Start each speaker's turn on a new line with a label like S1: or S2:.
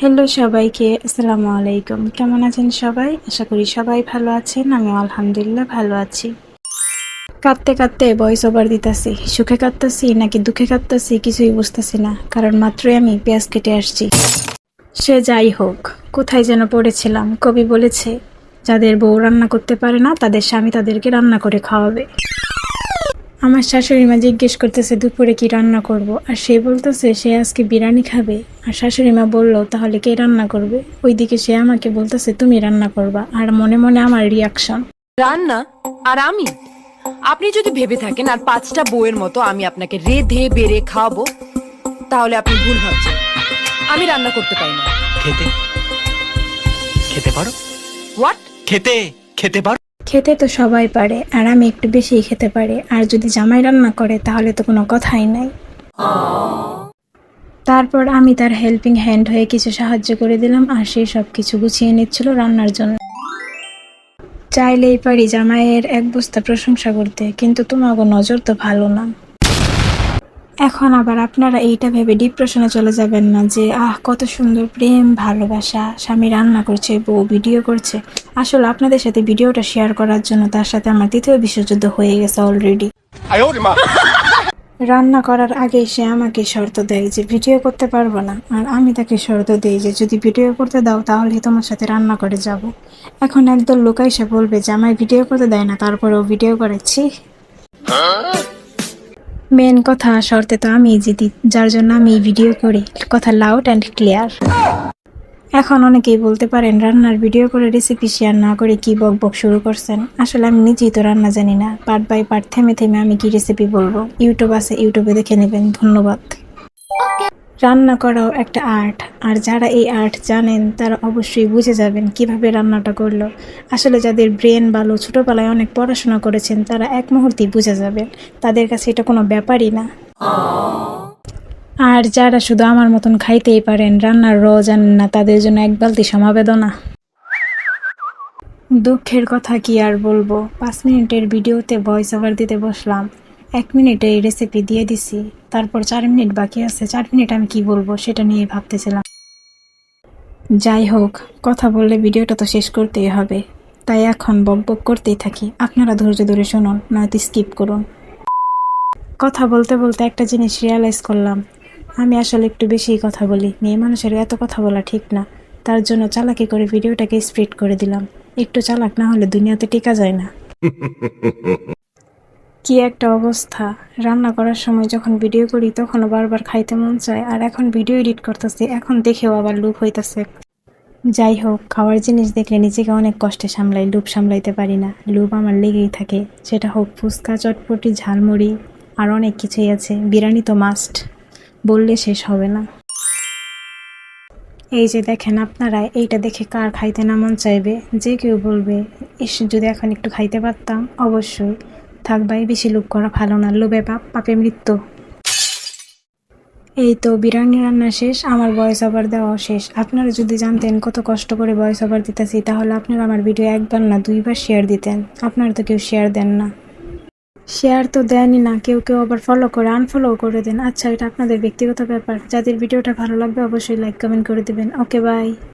S1: Hello সবাইকে, আসসালামু আলাইকুম। কেমন আছেন সবাই? আশা করি সবাই ভালো আছেন আমি আলহামদুলিল্লাহ ভালো আছি। কাঁদতে কাঁদতে ভয়েস ওভার দিতেছি। সুখে কাঁদতেছি নাকি দুঃখে কাঁদতেছি কিছুই বুঝতেছি না, কারণ মাত্রই আমি পেঁয়াজ কেটে আসছি। সে যাই হোক, কোথায় যেন পড়েছিলাম, কবি বলেছে, যাদের বউ রান্না করতে পারে না, তাদের স্বামী তাদেরকে রান্না করে খাওয়াবে। আমার শাশুড়ি মা জিজ্ঞেস করতেছে দুপুরে কি রান্না করব? আর সে বলতেছে সে আজকে বিরিয়ানি খাবে। আর শাশুড়ি মা বলল তাহলে কে রান্না করবে? ওইদিকে সে আমাকে বলতেছে তুমি রান্না করবা। আর মনে মনে আমার রিয়াকশন
S2: রান্না? আর আমি? আপনি যদি ভেবে থাকেন আর পাঁচটা বউয়ের মতো আমি আপনাকে রেধে বেড়ে খাওয়াবো তাহলে আপনি ভুল ভাবছেন। আমি রান্না করতে পারি না।
S3: খেতে? খেতে পারো?
S2: হোয়াট
S3: খেতে? খেতে পারো?
S1: খেতে তো সবাই পারে, আর আমি একটু বেশিই খেতে পারি। আর যদি জামাই রান্না করে, তাহলে তো কোনো কথাই নাই। তারপর আমি তার হেল্পিং হ্যান্ড হয়ে কিছু সাহায্য করে দিলাম, আর সে সব কিছু গুছিয়ে নিচ্ছিল রান্নার জন্য। চাইলেই পারি জামাইয়ের এক বস্তা প্রশংসা করতে, কিন্তু তোমাকে নজর তো ভালো না। এখন আবার আপনারা এইটা ভেবে ডিপ্রেশনে চলে যাবেন না যে, আহ, কত সুন্দর প্রেম, ভালোবাসা। স্বামী রান্না করছে, বউ ভিডিও করছে। আসলে আপনাদের সাথে ভিডিওটা শেয়ার করার জন্য তার সাথে আমার দ্বিতীয় বিশ্বযুদ্ধ হয়ে গেছে অলরেডি রান্না করার আগে সে আমাকে শর্ত দেয় যে ভিডিও করতে পারব না। আর আমি তাকে শর্ত দিই যে যদি ভিডিও করতে দাও তাহলে তোমার সাথে রান্না করে যাব। এখন একদল লোক এসে বলবে যে আমায় ভিডিও করতে দেয় না তারপরেও ভিডিও করেছি মেন কথা শর্তে তো আমি জিতি যার জন্য আমি ভিডিও করি। কথা লাউড অ্যান্ড ক্লিয়ার এখন অনেকেই বলতে পারেন রান্নার ভিডিও করে রেসিপি শেয়ার না করে কি বক বক শুরু করছেন? আসলে আমি নিজেই তো রান্না জানি না। পার্ট বাই পার্ট থেমে থেমে আমি কি রেসিপি বলব? ইউটিউব আছে ইউটিউবে দেখে নেবেন। ধন্যবাদ। রান্না করাও একটা আর্ট আর যারা এই আর্ট জানেন তারা অবশ্যই বুঝে যাবেন কীভাবে রান্নাটা করল। আসলে যাদের ব্রেন ভালো ছোটোবেলায় অনেক পড়াশোনা করেছেন তারা এক মুহূর্তেই বুঝে যাবেন। তাদের কাছে এটা কোনো ব্যাপারই না। আর যারা শুধু আমার মতন খাইতেই পারেন, রান্নার র জানেন না, তাদের জন্য এক বালতি সমাবেদনা। দুঃখের কথা কি আর বলব? পাঁচ মিনিটের ভিডিওতে ভয়েস ওভার দিতে বসলাম। এক মিনিটে এই রেসিপি দিয়ে দিছি। তারপর চার মিনিট বাকি আছে। চার মিনিট আমি কি বলব সেটা নিয়ে ভাবতেছিলাম। যাই হোক, কথা বললে ভিডিওটা তো শেষ করতেই হবে। তাই এখন বক বক করতেই থাকি। আপনারা ধৈর্য ধরে শুনুন, নয়তো স্কিপ করুন। কথা বলতে বলতে একটা জিনিস রিয়ালাইজ করলাম। আমি আসলে একটু বেশিই কথা বলি। মেয়ে মানুষের এত কথা বলা ঠিক না। তার জন্য চালাকি করে ভিডিওটাকে স্প্রিড করে দিলাম। একটু চালাক না হলে দুনিয়াতে টিকা যায় না। কি একটা অবস্থা। রান্না করার সময় যখন ভিডিও করি তখনও বারবার খাইতে মন চায়। আর এখন ভিডিও এডিট করতেছি এখন দেখেও আবার লুপ হইতাছে। যাই হোক খাওয়ার জিনিস দেখলে নিজেকে অনেক কষ্টে সামলাই লুপ সামলাইতে পারি না। লুপ আমার লেগেই থাকে। সেটা হোক ফুচকা চটপটি ঝালমুড়ি আর অনেক কিছুই আছে। বিরিয়ানি তো মাস্ট বললে শেষ হবে না। এই যে দেখেন আপনারা, এইটা দেখে কার খাইতে না মন চাইবে? যে কেউ বলবে, ইস, যদি এখন একটু খাইতে পারতাম, অবশ্যই। থাকবাই বেশি লোভ করা ভালো না, লোভে পাপ পাপে মৃত্যু। এই তো বিরিয়ানি রান্না শেষ, আমার ভয়েস ওভার দেওয়া শেষ। আপনারা যদি জানতেন কত কষ্ট করে ভয়েস ওভার দিতেছি, তাহলে আপনারা আমার ভিডিও একবার না দুইবার শেয়ার দিতেন। আপনারা তো কেউ শেয়ার দেন না। শেয়ার তো দেয়নি না, কেউ কেউ আবার ফলো করে আনফলো করে দেন। আচ্ছা এটা আপনাদের ব্যক্তিগত ব্যাপার। যাদের ভিডিওটা ভালো লাগবে অবশ্যই লাইক কমেন্ট করে দেবেন। Okay bye